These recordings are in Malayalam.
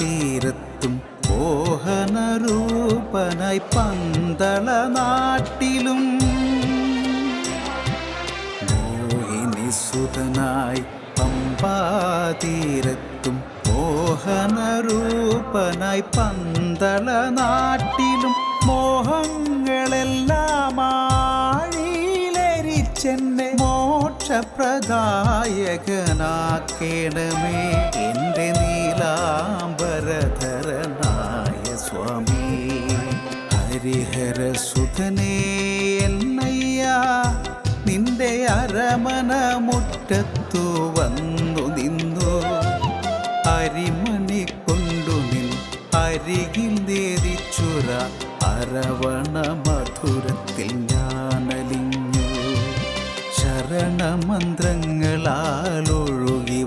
തീരത്തും മോഹനരൂപനായി പന്തള നാട്ടിലും മോഹിനി സുതനായി പമ്പാതീരത്തും മോഹനരൂപനായി പന്തള നാട്ടിലും മോഹങ്ങളെല്ലാം ആഴിയിലരിച്ചെന്നെ മോക്ഷപ്രദായകനാക്കേണമേ എന്റെ നീലാംബരധരനായ സ്വാമി ഹരിഹര സുധനേ എന്നയ്യ നിന്റെ അരമന മുറ്റത്തു വന്നു നിന്നു. അരിമണി കൊണ്ടു നിൻ അരികിൽ നേരിച്ചുര അരവണ മധുരത്തിൽ ഞാനലിഞ്ഞു. ശരണമന്ത്രങ്ങളാൽ ഒഴുകി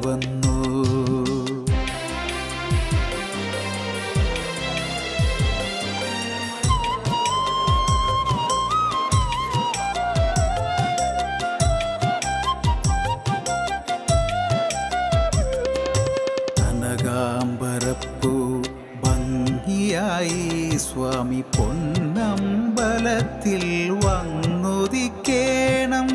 കനകാംബരപ്പൂ ഭംഗിയായി സ്വാമി പൊന്നമ്പലത്തിൽ വന്നുദിക്കേണം.